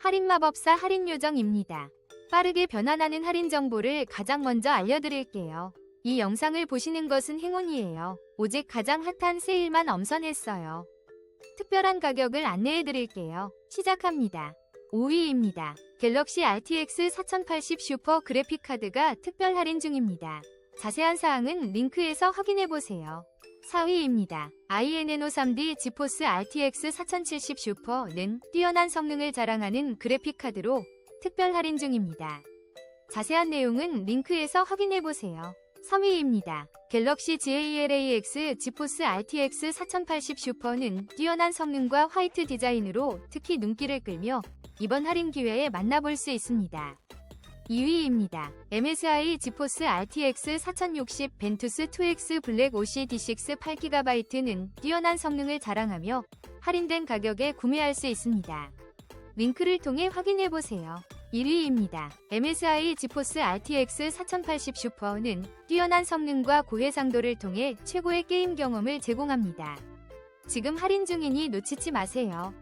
할인 마법사 할인 요정입니다. 빠르게 변환하는 할인 정보를 가장 먼저 알려드릴게요. 이 영상을 보시는 것은 행운이에요. 오직 가장 핫한 세일만 엄선했어요. 특별한 가격을 안내해드릴게요. 시작합니다. 5위입니다. 갤럭시 RTX 4080 슈퍼 그래픽 카드가 특별 할인 중입니다. 자세한 사항은 링크에서 확인해보세요. 4위입니다. INNO 3D 지포스 RTX 4070 슈퍼는 뛰어난 성능을 자랑하는 그래픽 카드로 특별 할인 중입니다. 자세한 내용은 링크에서 확인해보세요. 3위입니다. 갤럭시 GALAX 지포스 RTX 4080 슈퍼는 뛰어난 성능과 화이트 디자인으로 특히 눈길을 끌며 이번 할인 기회에 만나볼 수 있습니다. 2위입니다. MSI 지포스 RTX 4060 벤투스 2X 블랙 OCD6 8GB는 뛰어난 성능을 자랑하며 할인된 가격에 구매할 수 있습니다. 링크를 통해 확인해보세요. 1위입니다. MSI 지포스 RTX 4080 슈퍼는 뛰어난 성능과 고해상도를 통해 최고의 게임 경험을 제공합니다. 지금 할인 중이니 놓치지 마세요.